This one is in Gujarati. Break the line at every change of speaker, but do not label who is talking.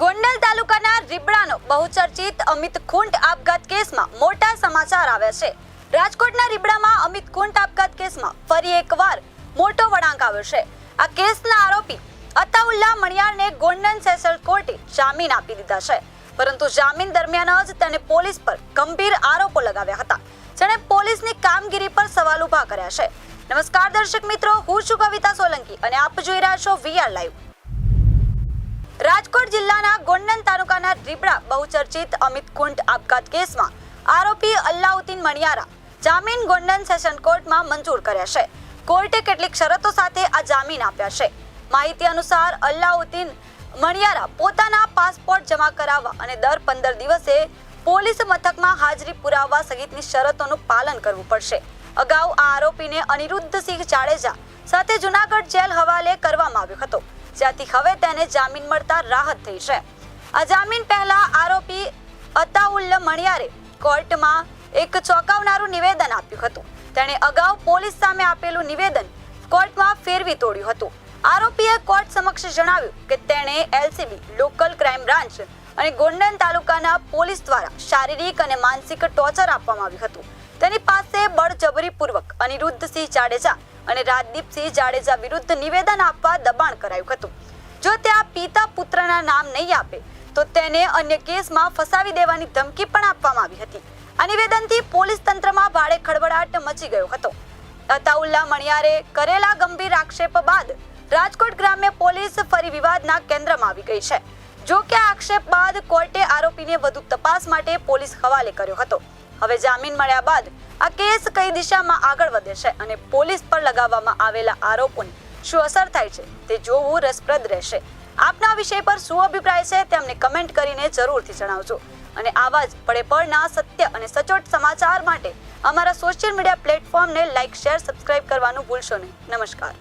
ગોંડલ તાલુકાના રીબડાનો બહુચર્ચિત અમિત ખૂંટ આપઘાત કેસમાં મોટા સમાચાર આવ્યા છે. રાજકોટના રીબડામાં અમિત ખૂંટ આપઘાત કેસમાં ફરી એકવાર મોટો વળાંક આવ્યો છે. આ કેસના આરોપી અતાઉલ્લા મણિયારને ગોંડલ સેશલ કોર્ટે જામીન આપી દીધા છે. પરંતુ જામીન દરમિયાન જ તેને પોલીસ પર ગંભીર આરોપો લગાવ્યા હતા. જેણે પોલીસની કામગીરી પર સવાલ ઊભા કર્યા છે. નમસ્કાર દર્શક મિત્રો, હું છું કવિતા સોલંકી અને આપ જોઈ રહ્યા છો વીઆર લાઈવ ગોંડલ તાલુકાના રીબડા બહુચર્ચિત અમિત કુંટ આપઘાત કેસમાં આરોપી અલ્લાઉદ્દીન મણિયારા જામીન ગોંડલ સેશન કોર્ટમાં મંજૂર કર્યા છે. કોર્ટે કેટલીક શરતો સાથે આ જામીન આપ્યા છે. માહિતી અનુસાર અલ્લાઉદ્દીન મણિયારા પોતાના પાસપોર્ટ જમા કરાવવા અને દર પંદર દિવસે પોલીસ મથકમાં હાજરી પુરાવવા સહિતની શરતોનું પાલન કરવું પડશે. અગાઉ આ આરોપીને અનિરુદ્ધસિંહ જાડેજા સાથે જુનાગઢ જેલ હવાલે કરવામાં આવ્યો હતો. જ્યાંથી હવે તેને જામીન મળતા રાહત થઈ છે. આ જામીન પહેલા આરોપી અતાઉલ્લ મણિયારે કોર્ટમાં એક ચોંકાવનારું નિવેદન આપ્યું હતું. તેણે અગાઉ પોલીસ સામે આપેલું નિવેદન કોર્ટમાં ફેરવી તોડ્યું હતું. આરોપીએ કોર્ટ સમક્ષ જણાવ્યું કે તેણે એલસીબી, લોકલ ક્રાઇમ બ્રાન્ચ અને ગોંડલ તાલુકાના પોલીસ દ્વારા શારીરિક અને માનસિક ટોર્ચર આપવામાં આવ્યું હતું. તેની પાસે બળજબરીપૂર્વક અનિરુદ્ધસિંહ જાડેજા અને રાજદીપસિંહ જાડેજા વિરુદ્ધ નિવેદન આપવા દબાણ કરાયું હતું. જો તે આ પિતા પુત્રના નામ નહીં આપે તો તેને અન્ય કેસમાં ફસાવી દેવાની ધમકી પણ આપવામાં આવી હતી. આ નિવેદનથી પોલીસ તંત્રમાં ભારે ખળબળાટ મચી ગયો હતો. અતાઉલ્લા મણિયારે કરેલા ગંભીર આક્ષેપ બાદ રાજકોટ ગ્રામ્ય પોલીસ ફરી વિવાદના કેન્દ્રમાં આવી ગઈ છે. જો કે આક્ષેપ બાદ કોર્ટે આરોપીને વધુ તપાસ માટે પોલીસ હવાલે કર્યો હતો. હવે જામીન મળ્યા બાદ આ કેસ કઈ દિશામાં આગળ વધે છે અને પોલીસ પર લગાવવામાં આવેલા આરોપોની શું અસર થાય છે તે જોવું રસપ્રદ રહેશે. આપના વિષય પર શું અભિપ્રાય છે તે અમને કમેન્ટ કરીને જરૂરથી જણાવજો. અને આવા જ પડે સત્ય અને સચોટ સમાચાર માટે અમારા સોશિયલ મીડિયા પ્લેટફોર્મને લાઇક શેર, સબસ્ક્રાઇબ કરવાનું ભૂલશો નહીં. નમસ્કાર.